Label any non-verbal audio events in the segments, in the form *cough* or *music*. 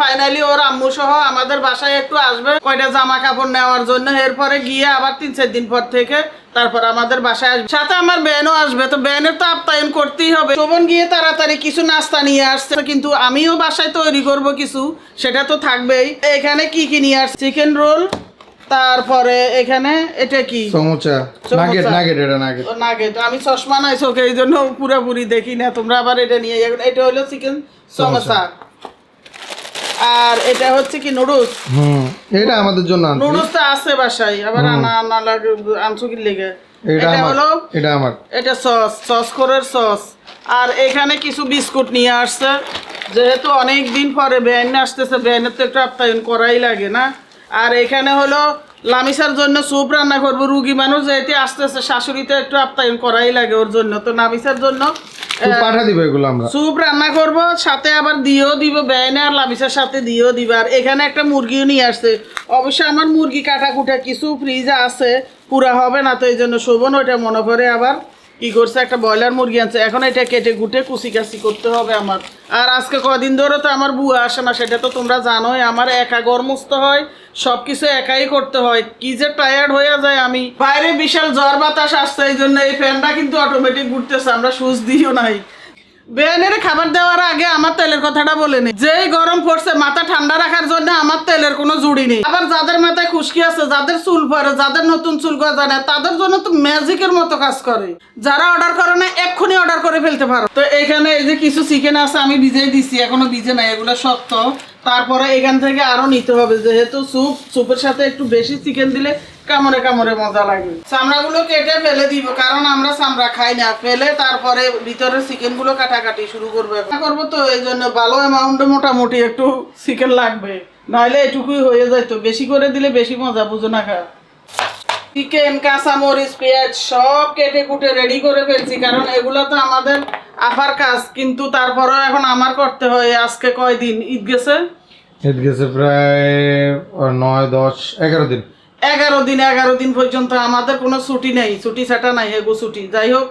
Finally ওর আম্মু সহ আমাদের বাসায় একটু আসবে কয়টা জামা কাপড় নেওয়ার জন্য। এরপরে গিয়ে আবার তিন চার দিন পর থেকে তারপর আমাদের বাসায় আসবে। সাথে আমার ব্যানও আসবে তো ব্যানের তো আপ্যায়ন করতেই হবে। শোভন গিয়ে তাড়াতাড়ি কিছু নাস্তা নিয়ে আসছে কিন্তু আমিও বাসায় তৈরি করব কিছু সেটা তো থাকবেই। এখানে কি কি নিয়ে আসছে? চিকেন রোল তারপরে এখানে এটা কি? সমোচা। সমোচা। নাগেট নাগেট এটা নাগেট। নাগেট আমি চশমা নাই চোখে এই জন্য পুরোপুরি দেখি না তোমরা আবার এটা নিয়ে এটা হলো চিকেন সমোসা আর এটা হচ্ছে কি নুডলস? হুম এটা আমাদের জন্য আনছি। নুডলস তো আছে বাসায় আবার আনা আনা লাগে আনছো কি লেগে। এটা হলো এটা আমার। এটা সস সস করের সস। আর এখানে কিছু বিস্কুট নিয়ে আসছে। যেহেতু অনেক দিন পরে ব্যান আসতেছে ব্যানের তো একটু আপ্যায়ন করাই লাগে না। আর এখানে হলো লামিসার জন্য স্যুপ রান্না করব রুগী মানুষ যেহেতু আসতেছে শাশুড়িতে একটু আপ্যায়ন করাই লাগে ওর জন্য। তো নামিসার জন্য পাঠা দিব এগুলো আমরা। স্যুপ রান্না করব সাথে আবার দিয়েও দিব বেয়নে আর লামিসার সাথে দিয়েও দিব। আর এখানে একটা মুরগিও নিয়ে আসছে। অবশ্য আমার মুরগি কাটা কুটা কিছু ফ্রিজে আছে পুরা হবে না তো এই জন্য শোভন ওইটা মনে করে আবার কি করছে একটা ব্রয়লার মুরগি আনছে। এখন এটা কেটে কুটে কুচি কাচি করতে হবে আমার। আর আজকে কদিন ধরে তো আমার বুয়া আসে না সেটা তো তোমরা জানোই আমার একা গরমস্ত হয়। সব কিছু একাই করতে হয়। কি যে টায়ার্ড হয়ে যায় আমি। বাইরে বিশাল জ্বর বাতাস আসছে এই জন্য এই ফ্যানটা কিন্তু অটোমেটিক ঘুরতেছে, আমরা সুচ দিও নাই। বেয়ানের খাবার দেওয়ার আগে আমার তেলের কথাটা বলে নেই যেই গরম পড়ছে, মাথা ঠান্ডা রাখার জন্য আমার তেলের কোনো জুড়ি নেই। আবার যাদের মাথায় খুশকি আছে, যাদের চুল পরে, যাদের নতুন চুল তাদের জন্য তো ম্যাজিকের মতো কাজ করে। যারা অর্ডার করে না, এক্ষুনি অর্ডার করে ফেলতে পারো। তো এখানে এই যে কিছু চিকেন আছে, আমি ভিজেই দিছি, এখনও ভিজে নাই, এগুলো শক্ত। তারপরে এখান থেকে আরও নিতে হবে, যেহেতু স্যুপ স্যুপের সাথে একটু বেশি চিকেন দিলে কামড়ে কামড়ে মজা লাগে। চামড়াগুলো কেটে ফেলে দিব, কারণ আমরা চামড়া খাই না। ফেলে তারপরে ভিতরের চিকেনগুলো কাটাকাটি শুরু করব করব তো এই জন্য ভালো অ্যামাউন্টে মোটামুটি একটু চিকেন লাগবে। নাহলে এটুকুই হয়ে যাইতো। বেশি করে দিলে বেশি মজা, বুঝো না খা চিকেন, কাঁচামরিচ, পেঁয়াজ সব কেটে কুটে রেডি করে ফেলছি, কারণ এগুলো তো আমাদের আফার কাজ। কিন্তু তারপরেও এখন আমার করতে হয়, আজকে কয়দিন? ঈদ গেছে? ঈদ গেছে প্রায় নয়, দশ, এগারো দিন। এগারো দিন এগারো দিন পর্যন্ত আমাদের কোনো ছুটি নেই, ছুটি ছাটা নাই, এগো ছুটি। যাই হোক,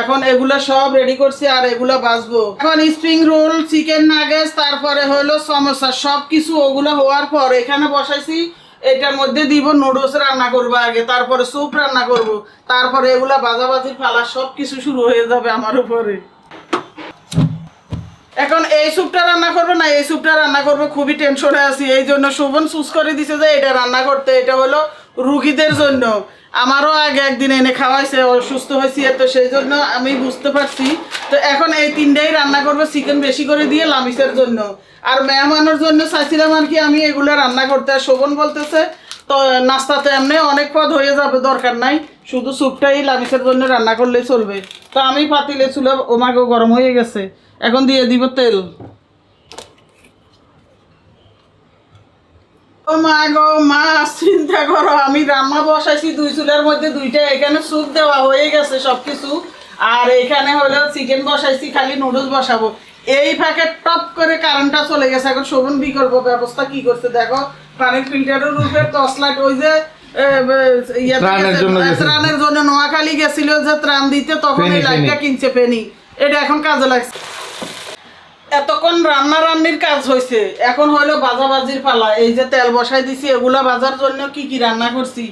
এখন এগুলা সব রেডি করছি আর এগুলা বাঁচবো। এখন স্প্রিং রোল চিকেন নাগেটস তারপরে হলো সমস্যা সব কিছু ওগুলো হওয়ার পর এখানে বসাইছি, এটার মধ্যে দিব নুডলস রান্না করব আগে, তারপরে স্যুপ রান্না করব। তারপরে এগুলা বাজাবাজি ফালা সব কিছু শুরু হয়ে যাবে আমার উপরে। এখন এই স্যুপটা রান্না করব না, এই স্যুপটা রান্না করব, খুবই টেনশনে আছি। এই জন্য শোভন চুজ করে দিছে যে, এটা রান্না করতে, এটা হলো রুগীদের জন্য। আমারও আগে একদিন এনে খাওয়াইছে অসুস্থ হয়েছি তো সেই জন্য আমি বুঝতে পারছি। তো এখন এই তিনটাই রান্না করব চিকেন বেশি করে দিয়ে লামিসের জন্য। আর মেহমানের জন্য চাইছিলাম আর কি আমি এগুলো রান্না করতে আর শোভন বলতেছে, তো নাস্তাতে এমনি অনেক পদ হয়ে যাবে, দরকার নাই। শুধু স্যুপটাই লামিসের জন্য রান্না করলেই চলবে। তো আমি পাতিলে চুলে ওমাকে গরম হয়ে গেছে। এখন দিয়ে দিব তেল। ও মা গো মা চিন্তা করো আমি রান্না বসাইছি দুই চুলার মধ্যে দুইটা এখানে স্যুপ দেওয়া হয়ে গেছে সবকিছু। আর এখানে হলো চিকেন বসাইছি খালি নুডলস বসাবো। এই ফাঁকে টপ করে কারেন্টটা চলে গেছে। এখন শোভন বিকল্প ব্যবস্থা কি করছে দেখো। পানির ফিল্টারের লাইট ওই যে ত্রাণের জন্য। নোয়াখালী গেছিল যে ত্রাণ দিতে তখন এই লাইটটা কিনছে ফেনি। এটা এখন কাজে লাগছে। এতক্ষণ রান্না রান্নির কাজ হয়েছে এখন হলো বাজাবাজির পালা। এই যে তেল বসাই দিছি, এগুলা বাজার জন্য কি কি রান্না করছি?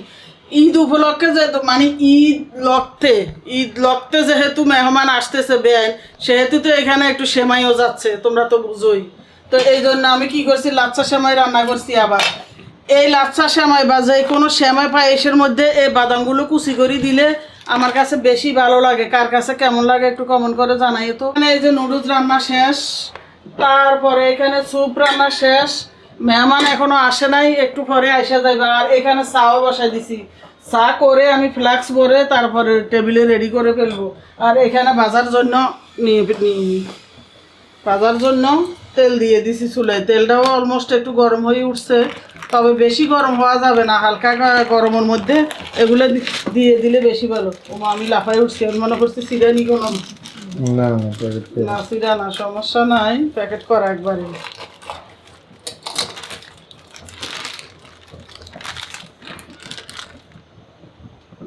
ঈদ উপলক্ষে যেহেতু মানে ঈদ লক্ষতে ঈদ লক্ষতে যেহেতু মেহমান আসতেছে বেআইন, সেহেতু তো এখানে একটু সেমাইও যাচ্ছে, তোমরা তো বুঝোই। তো এই জন্য আমি কি করছি, লাচ্ছা সেমাই রান্না করছি আবার। এই লাচ্ছা সেমাই বা যে কোনো সেমাই পায়েসের মধ্যে এই বাদামগুলো কুচি করে দিলে আমার কাছে বেশি ভালো লাগে। কার কাছে কেমন লাগে একটু কমন করে জানাই তো। এখানে এই যে নুডলস রান্না শেষ, তারপরে এখানে স্যুপ রান্না শেষ। মেহমান এখনও আসে নাই, একটু পরে আসা যাবে আর এখানে চাও বসাই দিছি। চা করে আমি ফ্লাক্স ভরে তারপরে টেবিলে রেডি করে ফেলব। আর এখানে বাজার জন্য নিয়ে নিয়ে ভাজার জন্য তেল দিয়ে দিছি চুলায়। তেলটাও অলমোস্ট একটু গরম হয়ে উঠছে। তবে বেশি গরম হওয়া যাবে না হালকা গরমের মধ্যে এগুলো দিয়ে দিলে বেশি ভালো। ও আমি লাফাই উঠছি আমি মনে করছি সিরানি কোনো। না সিরা না সমস্যা নাই প্যাকেট করা একবারে।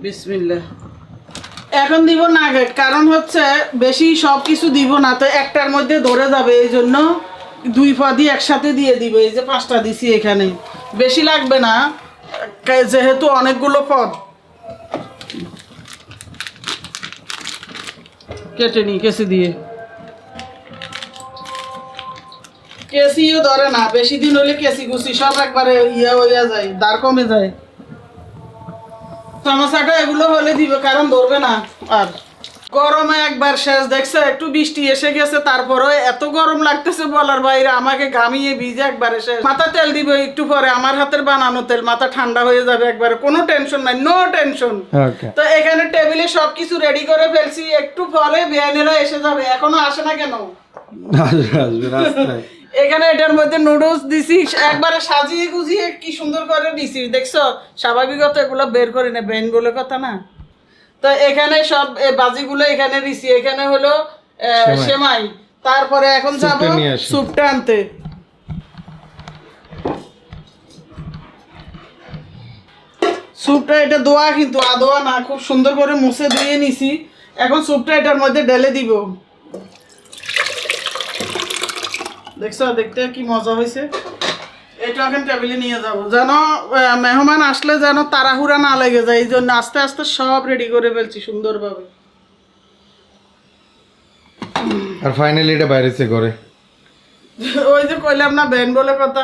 বিসমিল্লাহ। এখন দিব নাগেট কারণ হচ্ছে বেশি সব কিছু দিব না তো একটার মধ্যে ধরে যাবে এই জন্য দুই পদই একসাথে দিয়ে দিবে এই যে পাঁচটা দিছি এখানে। বেশি লাগবে না। যেহেতু অনেকগুলো পদ। কেটে নি, কেসি দিয়ে। কেসিও ধরে না, বেশি দিন হলে কেসি গুছি, সব একবারে ইয়ে হইয়া যায়, দাঁড় কমে যায়। সমস্যাটা এগুলো হলে দিবে, কারণ ধরবে না, আর। গরমে একবার শেষ দেখছে একটু বৃষ্টি এসে গেছে তারপরে এত গরম লাগতেছে বলার বাইরে আমাকে ঘামিয়ে ভিজে একবারে শেষ মাথা তেল দিবে একটু পরে আমার হাতের বানানো তেল মাথা ঠান্ডা হয়ে যাবে একবারে কোনো টেনশন নাই নো টেনশন তো এখানে টেবিলে সবকিছু রেডি করে ফেলছি একটু পরে বিয়ানেরা এসে যাবে এখনও আসে না কেন? এখানে এটার মধ্যে নুডলস দিছি একবারে সাজিয়ে গুজিয়ে কি সুন্দর করে দিছি দেখছ? স্বাভাবিকত এগুলো বের করি না বেন বলে কথা না। তো এখানে সব বাজিগুলো এখানে দিছি। এখানে হলো সেমাই। তারপরে এখন যাব স্যুপটা আনতে। স্যুপটা এটা দোয়া কিন্তু আদোয়া না খুব সুন্দর করে মুছে ধুয়ে নিছি। এখন স্যুপটা এটার মধ্যে ঢেলে দিব। দেখছ দেখতে কি মজা হয়েছে? এটা এখন টেবিলে নিয়ে যাব। যেন মেহমান আসলে যেন তাড়াহুড়া না লেগে যায় এই জন্য আস্তে আস্তে সব রেডি করে ফেলছি সুন্দরভাবে। আর ফাইনালি এটা বাইরেছে করে ওই যে কইলাম না ব্যান বলে কথা।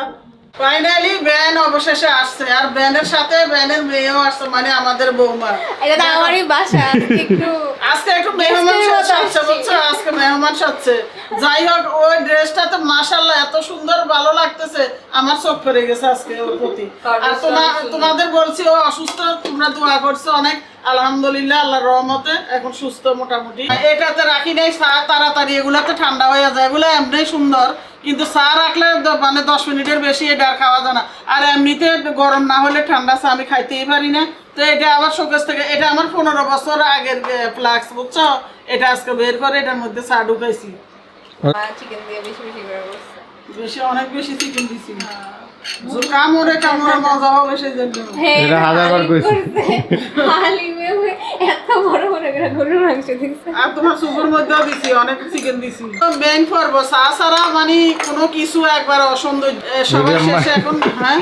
ফাইনালি ব্যান অবশেষে আসছে। আর ব্যানের সাথে ব্যানের মেয়েও আসছে মানে আমাদের বৌমা। এটা তো আমারই বাসা *laughs* একটু আজকে একটু মেহমান সাজছে বুঝছ? আজকে মেহমান সাজছে। যাই হোক ওই ড্রেসটা তো মাশাল্লাহ এত সুন্দর ভালো লাগতেছে। আমার চোখ ফেরে গেছে আজকে ওর প্রতি। আর তোমা- তোমাদের বলছি ও অসুস্থ তোমরা দোয়া করছ অনেক। আলহামদুলিল্লাহ আল্লাহর রহমতে এখন সুস্থ মোটামুটি। এটাতে রাখি নাই তাড়াতাড়ি এগুলাতে ঠান্ডা হয়ে যায়। এগুলো এমনি সুন্দর। কিন্তু চা রাখলে মানে দশ মিনিটের বেশি এটা আর খাওয়া যায় না। আর এমনিতে গরম না হলে ঠান্ডা চা আমি খাইতেই পারি না। তো এটা আবার শোকেস থেকে এটা আমার পনেরো বছর আগের ফ্লাক্স বুঝছ? এটা আজকে বের করে এটার মধ্যে চা ঢুকাইছি। বেশি অনেক বেশি চিকেন দিছি। যে কামড়ে কামড়ে মজা হবে সেই জন্য হ্যাঁ, এটা হাজারবার কইছি। হালিমে এত বড় বড় করে গরুর মাংস দিচ্ছে আর তোমার সুপের মধ্যেও দিছি অনেক চিকেন দিছি। মেইন পর্ব চা ছাড়া মানে কোনো কিছু একবার অসৌন্দর্য সবার শেষে এখন হ্যাঁ?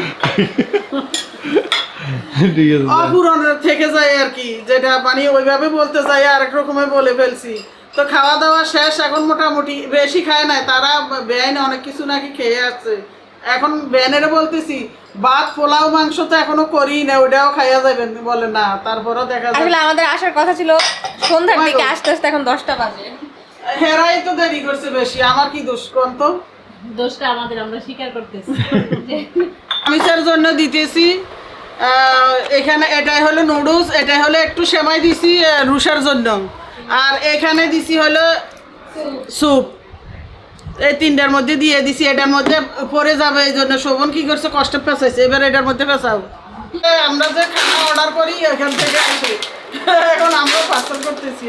অপূরণ থেকে যায় আর কি যেটা মানে ওইভাবে বলতে যাই আরেক রকমে বলে ফেলছি। তো খাওয়া দাওয়া শেষ এখন মোটামুটি বেশি খায় নাই তারা বেআইন অনেক কিছু নাকি খেয়ে আসছে। এখন বেআইনেরা বলতেছি ভাত পোলাও মাংস তো এখনও করি না ওটাও খাইয়া যাবেন। বলে না তারপরও দেখা যায় আসলে আমাদের আসার কথা ছিল সন্ধ্যার দিকে। আস্তে আস্তে এখন দশটা বাজে। হেরাই তো দেরি করছে বেশি আমার কি দোষ কোন তো? দোষটা আমাদের আমরা স্বীকার করতেছি। আমি আমিষের জন্য দিতেছি এখানে এটাই হলো নুডলস এটাই হলো একটু সেমাই দিছি রুশের জন্য। আর এখানে দিছি হলো স্যুপ। এই তিনটার মধ্যে দিয়ে দিছি, এটার মধ্যে পরে যাবে এই জন্য। শোভন কি করছে? কষ্ট পেঁচাইছে। এবার এটার মধ্যে পেঁচাও। আমরা যে খানা অর্ডার করি, এখান থেকে আসে। এখন আমরা পার্সেল করতেছি।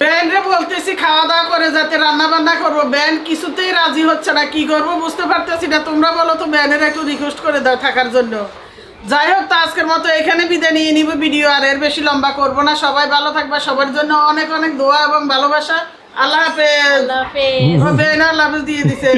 ব্যান্ডে বলতেছি, খাওয়া দাওয়া করে যাতে রান্না বান্না করব। ব্যান্ড কিছুতেই রাজি হচ্ছে না। কি করব বুঝতে পারতেছি না। তোমরা বলো তো ব্যান্ডের একটু রিকোয়েস্ট করে দাও থাকার জন্য। যাই হোক, তো আজকের মতো এখানে বিদায় নিয়ে নিব ভিডিও। আর এর বেশি লম্বা করব না। সবাই ভালো থাকবা। সবার জন্য অনেক অনেক দোয়া এবং ভালোবাসা। আল্লাহ হাফেজ। আল্লাহ হাফেজ। আল্লাহ হাফেজ দিয়ে দিছে।